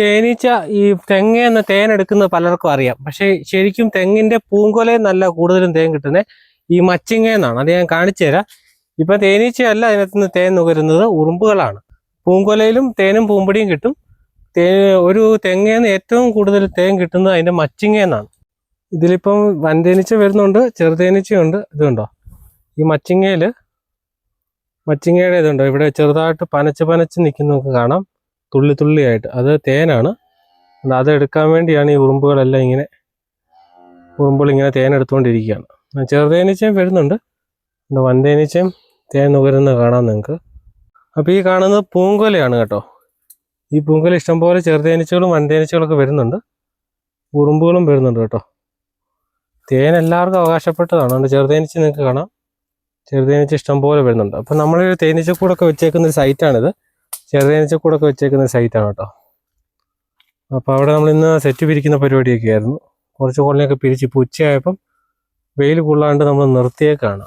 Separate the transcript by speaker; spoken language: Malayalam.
Speaker 1: തേനീച്ച ഈ തെങ്ങേന്ന് തേൻ എടുക്കുന്നത് പലർക്കും അറിയാം. പക്ഷെ ശരിക്കും തെങ്ങിന്റെ പൂങ്കൊലയിൽ നല്ല കൂടുതലും തേൻ കിട്ടുന്നത് ഈ മച്ചിങ്ങയെന്നാണ് അത് ഞാൻ കാണിച്ചു തരാം. ഇപ്പൊ തേനീച്ചയല്ല അതിനകത്ത് നിന്ന് തേൻ നുകരുന്നത് ഉറുമ്പുകളാണ്. പൂങ്കൊലയിലും തേനും പൂമ്പടിയും കിട്ടും. തേ ഒരു തെങ്ങേന്ന് ഏറ്റവും കൂടുതൽ തേൻ കിട്ടുന്നത് അതിന്റെ മച്ചിങ്ങയെന്നാണ് ഇതിലിപ്പം വൻതേനീച്ച വരുന്നുണ്ട് ചെറുതേനീച്ചയുണ്ട് ഇതുണ്ടോ? ഈ മച്ചിങ്ങയിൽ മച്ചിങ്ങയുടെ ഇതുണ്ടോ? ഇവിടെ ചെറുതായിട്ട് പനച്ച് പനച്ച് നിൽക്കുന്നതൊക്കെ കാണാം. തുള്ളി തുള്ളിയായിട്ട്. അത് തേനാണ്. അത് അത് എടുക്കാൻ വേണ്ടിയാണ് ഈ ഉറുമ്പുകളെല്ലാം ഇങ്ങനെ ഉറുമ്പുകൾ ഇങ്ങനെ തേൻ എടുത്തുകൊണ്ടിരിക്കുകയാണ്. ചെറുതേനീച്ചയും വരുന്നുണ്ട്. ഉണ്ട് വൻതേനീച്ചയും തേൻ നുകരുന്ന കാണാം നിങ്ങൾക്ക്. അപ്പോൾ ഈ കാണുന്നത് പൂങ്കൊലയാണ് കേട്ടോ. ഈ പൂങ്കൊല ഇഷ്ടംപോലെ ചെറുതേനീച്ചകളും വൻതേനീച്ചകളൊക്കെ വരുന്നുണ്ട്. ഉറുമ്പുകളും വരുന്നുണ്ട് കേട്ടോ. തേൻ എല്ലാവർക്കും അവകാശപ്പെട്ടതാണ്. അതുകൊണ്ട് ചെറുതേനീച്ച നിങ്ങൾക്ക് കാണാം. ചെറുതേനീച്ച ഇഷ്ടംപോലെ വരുന്നുണ്ട്. അപ്പോൾ നമ്മളൊരു തേനീച്ചക്കൂടൊക്കെ വെച്ചേക്കുന്ന ഒരു സൈറ്റാണിത് ചെറുതേനീച്ചക്കൂടൊക്കെ വെച്ചേക്കുന്ന ഒരു സൈറ്റാണ് കേട്ടോ അപ്പോൾ അവിടെ നമ്മൾ ഇന്ന് സെറ്റ് പിരിക്കുന്ന പരിപാടിയൊക്കെ ആയിരുന്നു. കുറച്ച് കൊള്ളിയൊക്കെ പിരിച്ച് ഇപ്പോൾ ഉച്ചയായപ്പം വെയിൽ കൊള്ളാണ്ട് നമ്മൾ നിർത്തിയേക്കാണ്.